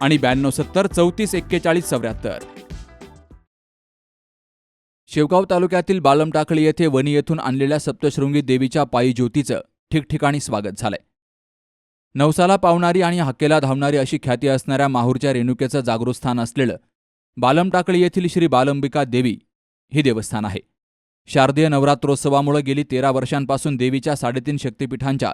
आणि ब्याण्णव सत्तर चौतीस एक्केचाळीस चौऱ्याहत्तर. शेवगाव तालुक्यातील बालमटाकळी येथे वणी येथून आणलेल्या सप्तशृंगी देवीच्या पायी ज्योतीचं ठिकठिकाणी स्वागत झालंय. नवसाला पावणारी आणि हाकेला धावणारी अशी ख्याती असणाऱ्या माहूरच्या रेणुकेचं जागृत स्थान असलेलं बालमटाकळी येथील श्री बालंबिका देवी हे देवस्थान आहे. शारदीय नवरात्रोत्सवामुळे गेली तेरा वर्षांपासून देवीच्या साडेतीन शक्तिपीठांच्या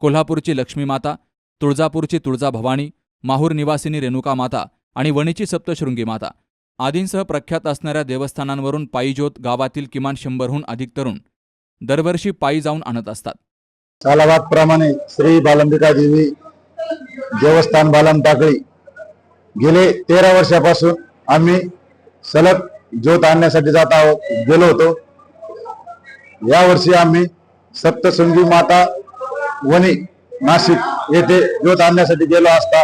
कोल्हापूरची लक्ष्मीमाता तुळजापूरची तुळजाभवानी माहूर निवासिनी रेणुका माता आणि वणीची सप्तशृंगी माता. आदींसह प्रख्यात असणाऱ्या देवस्थानांवरून पायीज्योत गावातील किमान शंभरहून अधिक तरुण दरवर्षी पायी जाऊन आणत असतात. प्रमाणे श्री बालंबिका देवी देवस्थान बालम टाकळी गेले तेरा वर्षापासून आम्ही सलग ज्योत आणण्यासाठी जात आहोत गेलो होतो. यावर्षी आम्ही सप्तशृंगी माता वणी नाशिक येथे ज्योत आणण्यासाठी गेलो असता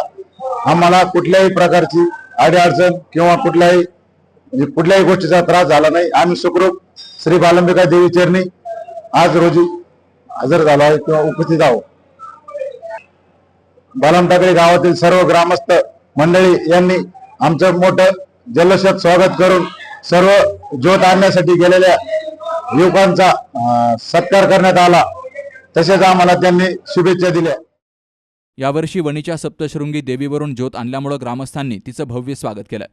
आम्हाला कुठल्याही प्रकारची अडीअडचण किंवा कुठल्याही म्हणजे कुठल्याही गोष्टीचा त्रास झाला नाही. आम्ही सुखरूप श्री बालंबिका देवी चरणी आज रोजी हजर झालो आहे किंवा उपस्थित आहोत. बालमटाकडे गावातील सर्व ग्रामस्थ मंडळी यांनी आमचं मोठं जल्लोषात स्वागत करून सर्व ज्योत आणण्यासाठी गेलेल्या युवकांचा सत्कार करण्यात आला. तसेच आम्हाला त्यांनी शुभेच्छा दिल्या. यावर्षी वणीच्या सप्तशृंगी देवीवरून ज्योत आणल्यामुळं ग्रामस्थांनी तिचं भव्य स्वागत केलं.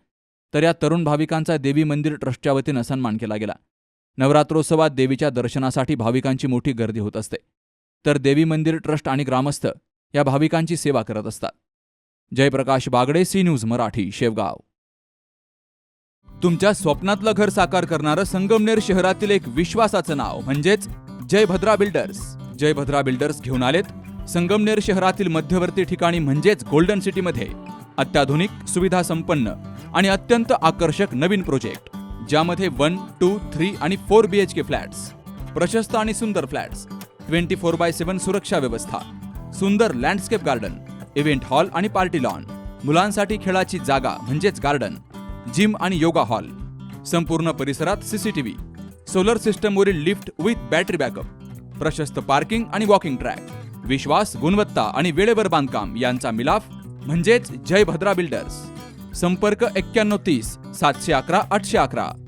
तर या तरुण भाविकांचा देवी मंदिर ट्रस्टच्या वतीनं सन्मान केला गेला. नवरात्रोत्सवात देवीच्या दर्शनासाठी भाविकांची मोठी गर्दी होत असते. तर देवी मंदिर ट्रस्ट आणि ग्रामस्थ या भाविकांची सेवा करत असतात. Jayprakash Bagde C news Marathi Shevgaon. तुमच्या स्वप्नातलं घर साकार करणारं संगमनेर शहरातील एक विश्वासाचं नाव म्हणजेच जयभद्रा बिल्डर्स. जयभद्रा बिल्डर्स घेऊन आलेत संगमनेर शहरातील मध्यवर्ती ठिकाणी म्हणजेच गोल्डन सिटीमध्ये अत्याधुनिक सुविधा संपन्न आणि अत्यंत आकर्षक नवीन प्रोजेक्ट ज्यामध्ये वन टू थ्री आणि four B H K flats प्रशस्त आणि सुंदर flats twenty four by seven सुरक्षा व्यवस्था सुंदर लँडस्केप गार्डन इव्हेंट हॉल आणि पार्टी लॉन मुलांसाठी खेळाची जागा म्हणजेच गार्डन जिम आणि योगा हॉल संपूर्ण परिसरात सीसीटीव्ही सोलर सिस्टमवरील लिफ्ट विथ बॅटरी बॅकअप प्रशस्त पार्किंग आणि वॉकिंग ट्रॅक विश्वास गुणवत्ता आणि वेळेवर बांधकाम यांचा मिलाफ म्हणजेच जय भद्रा बिल्डर्स. संपर्क एक्क्याण्णव तीस सातशे अकरा आठशे अकरा.